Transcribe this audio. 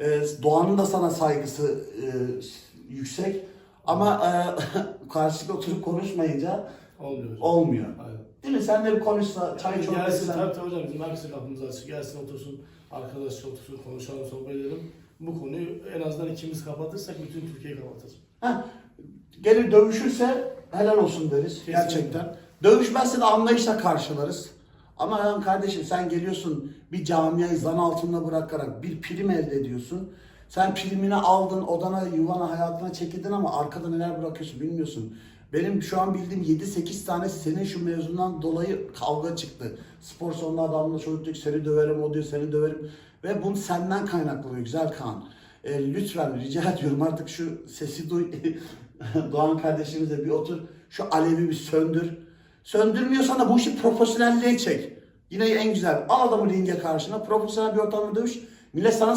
Ee, Doğan'ın da sana saygısı e, yüksek. Ama e, karşılıklı oturup konuşmayınca Olmuyor. olmuyor. Aynen. Değil mi? Sen de bir konuşsa, çay çorba gelsin, içsen. tabii tabii hocam bizim herkese kapımız açık. Gelsin otursun, arkadaşça otursun, konuşalım, sohbet edelim. Bu konuyu en azından ikimiz kapatırsak bütün Türkiye kapatır. Heh, gelir dövüşürse helal olsun deriz Kesinlikle. gerçekten. Dövüşmezse de anlayışla karşılarız. Ama lan kardeşim sen geliyorsun bir camiayı zan altında bırakarak bir prim elde ediyorsun. Sen primini aldın, odana, yuvana, hayatına çekildin ama arkada neler bırakıyorsun bilmiyorsun. Benim şu an bildiğim 7-8 tane senin şu mevzundan dolayı kavga çıktı. Spor salonunda adamla çocuk seni döverim, o diyor seni döverim. Ve bunu senden kaynaklanıyor güzel Kaan. E, lütfen rica ediyorum artık şu sesi duy. Doğan kardeşimizle bir otur. Şu alevi bir söndür. Söndürmüyorsan da bu işi profesyonelliğe çek. Yine en güzel. Al adamı ringe karşına. Profesyonel bir ortamda dövüş. Millet sana